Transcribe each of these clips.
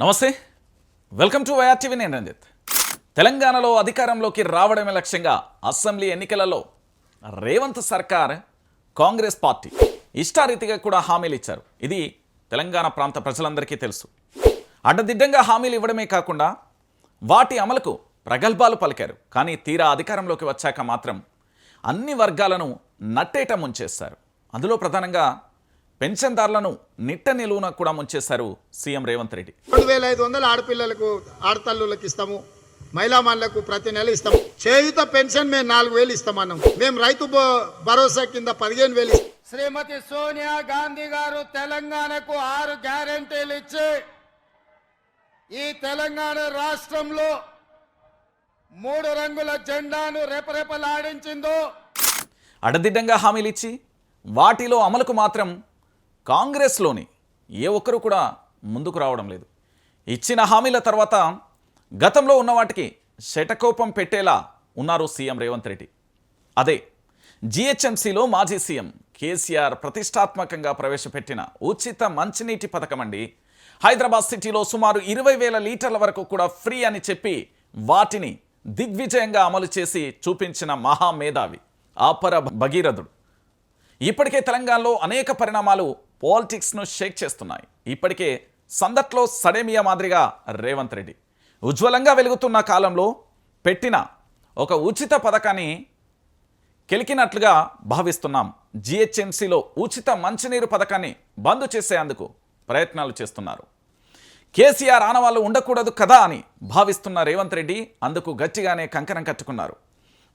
నమస్తే. Welcome to YR TV నేను రంజిత్. తెలంగాణలో అధికారంలోకి రావడమే లక్ష్యంగా అసెంబ్లీ ఎన్నికలలో రేవంత్ సర్కార్ కాంగ్రెస్ పార్టీ ఇష్టారీతిగా కూడా హామీలు ఇచ్చారు. ఇది తెలంగాణ ప్రాంత ప్రజలందరికీ తెలుసు. అడ్డదిడ్డంగా హామీలు ఇవ్వడమే కాకుండా వాటి అమలుకు ప్రగల్భాలు పలికారు. కానీ తీరా అధికారంలోకి వచ్చాక మాత్రం అన్ని వర్గాలను నట్టేట ముంచేస్తారు అందులో ప్రధానంగా పెన్షన్దారులను నిట్ట నిలువున కూడా ముంచేశారు సీఎం రేవంత్ రెడ్డి. రెండు వేల ఐదు వందలు ఆడపిల్లలకు ఆడతల్లులకు ఇస్తాము. మహిళా మహిళలకు ప్రతి నెల ఇస్తాము. చేయుత పెన్షన్ మేము నాలుగు వేలు ఇస్తామన్నాం మేము రైతు భరోసా కింద పదిహేను వేలు శ్రీమతి సోనియా గాంధీ గారు తెలంగాణకు ఆరు గ్యారంటీలు ఇచ్చి ఈ తెలంగాణ రాష్ట్రంలో మూడు రంగుల జెండాను రెపరెపలాడించిందో. అడదిడ్డంగా హామీలు ఇచ్చి వాటిలో అమలుకు మాత్రం కాంగ్రెస్లోని ఏ ఒక్కరు కూడా ముందుకు రావడం లేదు. ఇచ్చిన హామీల తర్వాత గతంలో ఉన్న వాటికి శటకోపం పెట్టేలా ఉన్నారు సీఎం రేవంత్ రెడ్డి. అదే జిహెచ్ఎంసీలో మాజీ సీఎం కేసీఆర్ ప్రతిష్టాత్మకంగా ప్రవేశపెట్టిన ఉచిత మంచినీటి పథకం అండి. హైదరాబాద్ సిటీలో సుమారు ఇరవై వేల లీటర్ల వరకు కూడా ఫ్రీ అని చెప్పి వాటిని దిగ్విజయంగా అమలు చేసి చూపించిన మహామేధావి ఆపర భగీరథుడు. ఇప్పటికే తెలంగాణలో అనేక పరిణామాలు పాలిటిక్స్ను షేక్ చేస్తున్నాయి. ఇప్పటికే సందట్లో సడేమియా మాదిరిగా రేవంత్ రెడ్డి. ఉజ్వలంగా వెలుగుతున్న కాలంలో పెట్టిన ఒక ఉచిత పథకాన్ని కెలికినట్లుగా భావిస్తున్నాం. జిహెచ్ఎంసీలో ఉచిత మంచినీరు పథకాన్ని బంద్ చేసేందుకు ప్రయత్నాలు చేస్తున్నారు. కేసీఆర్ ఆనవాళ్ళు ఉండకూడదు కదా అని భావిస్తున్న రేవంత్ రెడ్డి అందుకు గట్టిగానే కంకణం కట్టుకున్నారు.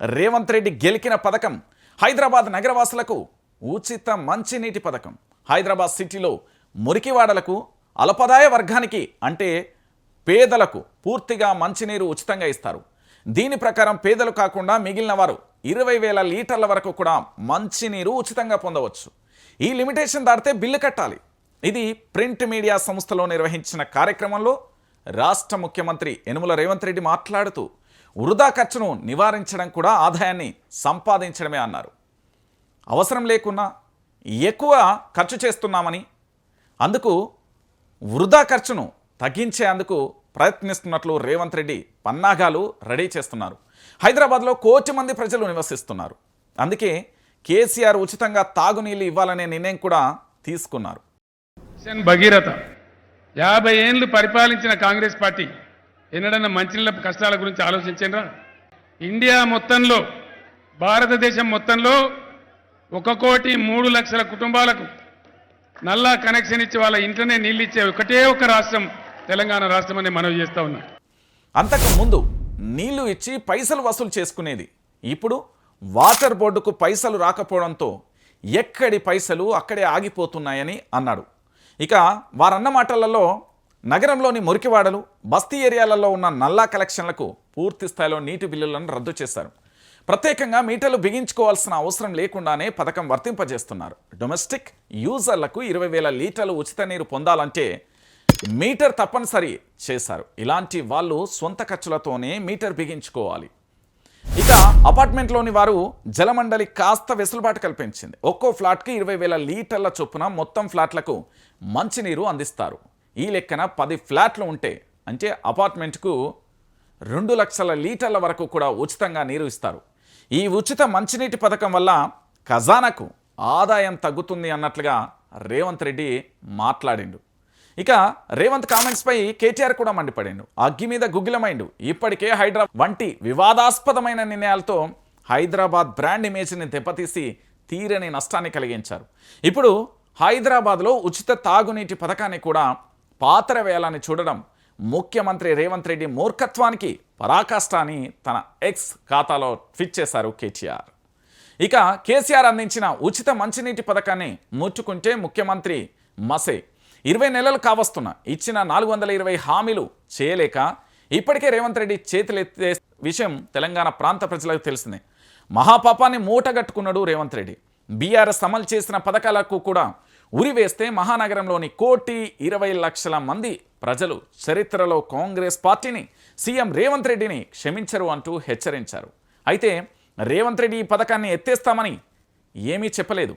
రేవంత్ రెడ్డి గెలికిన పథకం హైదరాబాద్ నగరవాసులకు ఉచిత మంచినీటి పథకం. హైదరాబాద్ సిటీలో మురికివాడలకు అల్పదాయ వర్గానికి అంటే పేదలకు పూర్తిగా మంచినీరు ఉచితంగా ఇస్తారు. దీని ప్రకారం పేదలు కాకుండా మిగిలిన వారు ఇరవై వేల లీటర్ల వరకు కూడా మంచినీరు ఉచితంగా పొందవచ్చు. ఈ లిమిటేషన్ దాటితే బిల్లు కట్టాలి. ఇది ప్రింట్ మీడియా సంస్థలో నిర్వహించిన కార్యక్రమంలో రాష్ట్ర ముఖ్యమంత్రి యనుమల రేవంత్ రెడ్డి మాట్లాడుతూ వృధా ఖర్చును నివారించడం కూడా ఆదాయాన్ని సంపాదించడమే అన్నారు. అవసరం లేకున్నా ఎక్కువ ఖర్చు చేస్తున్నామని అందుకు వృధా ఖర్చును తగ్గించేందుకు ప్రయత్నిస్తున్నట్లు రేవంత్ రెడ్డి పన్నాగాలు రెడీ చేస్తున్నారు. హైదరాబాద్లో కోటి మంది ప్రజలు నివసిస్తున్నారు. అందుకే కేసీఆర్ ఉచితంగా తాగునీళ్ళు ఇవ్వాలనే నిర్ణయం కూడా తీసుకున్నారు. భగీరథ యాభై ఏండ్లు పరిపాలించిన కాంగ్రెస్ పార్టీ ఎన్నడన్నా మంచినీళ్ళ కష్టాల గురించి ఆలోచించండి ఇండియా మొత్తంలో భారతదేశం మొత్తంలో ఒక కోటి మూడు లక్షల కుటుంబాలకు నల్లా కనెక్షన్ ఇచ్చి వాళ్ళ ఇంట్లోనే నీళ్ళు ఇచ్చే ఒకటే ఒక రాష్ట్రం తెలంగాణ రాష్ట్రం అని మనవి చేస్తా ఉన్నా. అంతకు ముందు నీళ్ళు ఇచ్చి పైసలు వసూలు చేసుకునేది. ఇప్పుడు వాటర్ బోర్డుకు పైసలు రాకపోవడంతో ఎక్కడి పైసలు అక్కడే ఆగిపోతున్నాయని అన్నాడు. ఇక వారన్న మాటలలో నగరంలోని మురికివాడలు బస్తీ ఏరియాలలో ఉన్న నల్లా కలెక్షన్లకు పూర్తి స్థాయిలో నీటి బిల్లులను రద్దు చేశారు. ప్రత్యేకంగా మీటర్లు బిగించుకోవాల్సిన అవసరం లేకుండానే పథకం వర్తింపజేస్తున్నారు. డొమెస్టిక్ యూజర్లకు ఇరవై వేల లీటర్లు ఉచిత నీరు పొందాలంటే మీటర్ తప్పనిసరి చేశారు. ఇలాంటి వాళ్ళు సొంత ఖర్చులతోనే మీటర్ బిగించుకోవాలి. ఇక అపార్ట్మెంట్లోని వారు జలమండలి కాస్త వెసులుబాటు కల్పించింది. ఒక్కో ఫ్లాట్కి ఇరవై వేల లీటర్ల చొప్పున మొత్తం ఫ్లాట్లకు మంచినీరు అందిస్తారు. ఈ లెక్కన పది ఫ్లాట్లు ఉంటే అంటే అపార్ట్మెంట్కు రెండు లక్షల లీటర్ల వరకు కూడా ఉచితంగా నీరు ఇస్తారు. ఈ ఉచిత మంచినీటి పథకం వల్ల ఖజానాకు ఆదాయం తగ్గుతుంది అన్నట్లుగా రేవంత్ రెడ్డి మాట్లాడిండు. ఇక రేవంత్ కామెంట్స్పై కేటీఆర్ కూడా మండిపడిండు. అగ్గి మీద గుగ్గిలమైండు. ఇప్పటికే హైదరాబాద్ వంటి వివాదాస్పదమైన నిర్ణయాలతో హైదరాబాద్ బ్రాండ్ ఇమేజ్ని దెబ్బతీసి తీరని నష్టాన్ని కలిగించారు. ఇప్పుడు హైదరాబాద్లో ఉచిత తాగునీటి పథకాన్ని కూడా పాత్ర వేయాలని చూడడం ముఖ్యమంత్రి రేవంత్ రెడ్డి మూర్ఖత్వానికి పరాకాష్ట అని తన ఎక్స్ ఖాతాలో ట్వీట్ చేశారు కేటీఆర్. ఇక కేసీఆర్ అందించిన ఉచిత మంచినీటి పథకాన్ని ముట్టుకుంటే ముఖ్యమంత్రి మసే. ఇరవై నెలలు కావస్తున్న ఇచ్చిన నాలుగు వందల ఇరవై హామీలు చేయలేక ఇప్పటికే రేవంత్ రెడ్డి చేతులెత్తే విషయం తెలంగాణ ప్రాంత ప్రజలకు తెలిసిందే. మహాపాపాన్ని మూటగట్టుకున్నాడు రేవంత్ రెడ్డి. బీఆర్ఎస్ అమలు చేసిన పథకాలకు కూడా ఉరివేస్తే మహానగరంలోని కోటి ఇరవై లక్షల మంది ప్రజలు చరిత్రలో కాంగ్రెస్ పార్టీని సీఎం రేవంత్ రెడ్డిని క్షమించరు అంటూ హెచ్చరించారు. అయితే రేవంత్ రెడ్డి ఈ పథకాన్ని ఎత్తేస్తామని ఏమీ చెప్పలేదు.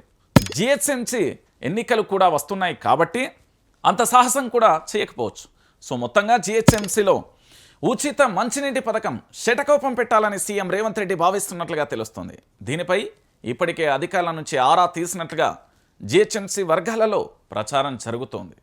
జిహెచ్ఎంసీ ఎన్నికలు కూడా వస్తున్నాయి కాబట్టి అంత సాహసం కూడా చేయకపోవచ్చు. సో మొత్తంగా జిహెచ్ఎంసీలో ఉచిత మంచినీటి పథకం శటకోపం పెట్టాలని సీఎం రేవంత్ రెడ్డి భావిస్తున్నట్లుగా తెలుస్తుంది. దీనిపై ఇప్పటికే అధికారుల నుంచి ఆరా తీసినట్లుగా జిహెచ్ఎంసీ వర్గాలలో ప్రచారం జరుగుతోంది.